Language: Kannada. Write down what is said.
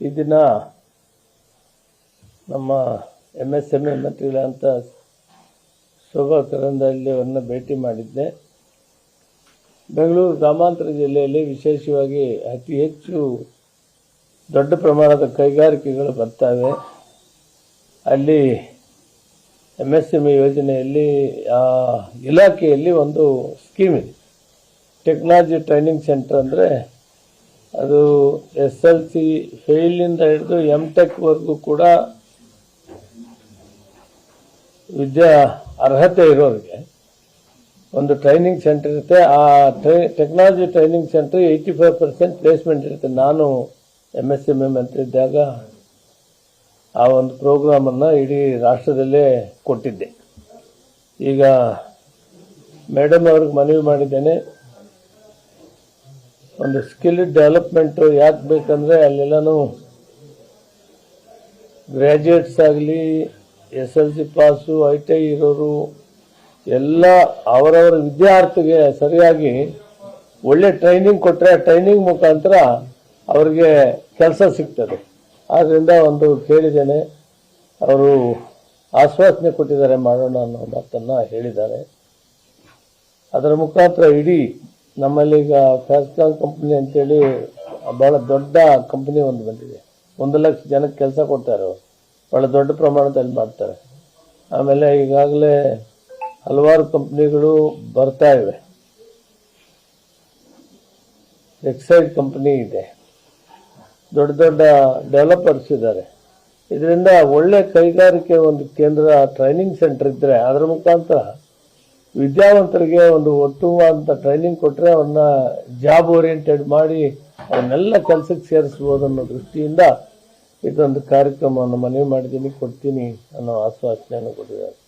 ಈ ದಿನ ನಮ್ಮ ಎಂ ಎಸ್ ಎಂ ಎ ಮಂತ್ರಿಗಳಂತ ಶೋಭಾ ಕರಂದ್ಲಾಜೆ ಅವ್ರನ್ನ ಭೇಟಿ ಮಾಡಿದ್ದೆ. ಬೆಂಗಳೂರು ಗ್ರಾಮಾಂತರ ಜಿಲ್ಲೆಯಲ್ಲಿ ವಿಶೇಷವಾಗಿ ಅತಿ ಹೆಚ್ಚು ದೊಡ್ಡ ಪ್ರಮಾಣದ ಕೈಗಾರಿಕೆಗಳು ಬರ್ತವೆ. ಅಲ್ಲಿ ಎಂ ಎಸ್ ಎಂ ಇ ಯೋಜನೆಯಲ್ಲಿ, ಆ ಇಲಾಖೆಯಲ್ಲಿ ಒಂದು ಸ್ಕೀಮ್ ಇದೆ. ಟೆಕ್ನಾಲಜಿ ಟ್ರೈನಿಂಗ್ ಸೆಂಟರ್ ಅಂದರೆ ಅದು ಎಸ್ ಎಲ್ ಸಿ ಫೇಲಿಂದ ಹಿಡಿದು ಎಂ ಟೆಕ್ವರೆಗೂ ಕೂಡ ವಿದ್ಯಾ ಅರ್ಹತೆ ಇರೋರಿಗೆ. ಒಂದು ಟ್ರೈನಿಂಗ್ ಸೆಂಟರ್ ಇರುತ್ತೆ. ಆ tri technology training centre eighty five percent placement ಇರುತ್ತೆ. ನಾನು ಎಂ ಎಸ್ ಎಂ ಎಂ ಅಂತ ಇದ್ದಾಗ ಆ ಒಂದು ಪ್ರೋಗ್ರಾಮನ್ನು ಇಡೀ ರಾಷ್ಟ್ರದಲ್ಲೇ ಕೊಟ್ಟಿದ್ದೆ. ಈಗ ಮೇಡಮ್ ಅವ್ರಿಗೆ ಮನವಿ ಮಾಡಿದ್ದೇನೆ. ಒಂದು ಸ್ಕಿಲ್ ಡೆವಲಪ್ಮೆಂಟು ಯಾಕೆ ಬೇಕಂದರೆ ಅಲ್ಲೆಲ್ಲನೂ ಗ್ರ್ಯಾಜುಯೇಟ್ಸ್ ಆಗಲಿ S L C pass I T I ಇರೋರು, ಎಲ್ಲ ಅವರವರ ವಿದ್ಯಾರ್ಥಿಗೆ ಸರಿಯಾಗಿ ಒಳ್ಳೆ ಟ್ರೈನಿಂಗ್ ಕೊಟ್ಟರೆ ಟ್ರೈನಿಂಗ್ ಮುಖಾಂತರ ಅವರಿಗೆ ಕೆಲಸ ಸಿಗ್ತದೆ. ಆದ್ದರಿಂದ ಒಂದು ಕೇಳಿದ್ದೇನೆ, ಅವರು ಆಶ್ವಾಸನೆ ಕೊಟ್ಟಿದ್ದಾರೆ ಮಾಡೋಣ ಅನ್ನೋ ಮಾತನ್ನು ಹೇಳಿದ್ದಾರೆ. ಅದರ ಮುಖಾಂತರ ಇಡೀ ನಮ್ಮಲ್ಲಿ ಈಗ ಫ್ಯಾಸ್ಕಾನ್ ಕಂಪ್ನಿ ಅಂತೇಳಿ ಭಾಳ ದೊಡ್ಡ ಕಂಪ್ನಿ ಒಂದು ಬಂದಿದೆ. ಒಂದು ಲಕ್ಷ ಜನಕ್ಕೆ ಕೆಲಸ ಕೊಡ್ತಾರೆ ಅವರು. ಭಾಳ ದೊಡ್ಡ ಪ್ರಮಾಣದಲ್ಲಿ ಮಾಡ್ತಾರೆ. ಆಮೇಲೆ ಈಗಾಗಲೇ ಹಲವಾರು ಕಂಪ್ನಿಗಳು ಬರ್ತಾ ಇವೆ. ಎಕ್ಸೈಡ್ ಕಂಪ್ನಿ ಇದೆ. ದೊಡ್ಡ ದೊಡ್ಡ ಡೆವಲಪರ್ಸ್ ಇದ್ದಾರೆ. ಇದರಿಂದ ಒಳ್ಳೆ ಕೈಗಾರಿಕೆ ಒಂದು ಕೇಂದ್ರ ಟ್ರೈನಿಂಗ್ ಸೆಂಟರ್ ಇದ್ದರೆ ಅದರ ಮುಖಾಂತರ ವಿದ್ಯಾವಂತರಿಗೆ ಒಂದು ಉತ್ತಮವಾದಂಥ ಟ್ರೈನಿಂಗ್ ಕೊಟ್ಟರೆ ಅವನ್ನ ಜಾಬ್ ಓರಿಯೆಂಟೆಡ್ ಮಾಡಿ ಅವನ್ನೆಲ್ಲ ಕೆಲಸಕ್ಕೆ ಸೇರಿಸ್ಬೋದು ಅನ್ನೋ ದೃಷ್ಟಿಯಿಂದ ಇದೊಂದು ಕಾರ್ಯಕ್ರಮವನ್ನು ಮನವಿ ಮಾಡಿದ್ದೀನಿ, ಕೊಡ್ತೀನಿ ಅನ್ನೋ ಆಶ್ವಾಸನೆಯನ್ನು ಕೊಟ್ಟಿದ್ದಾರೆ.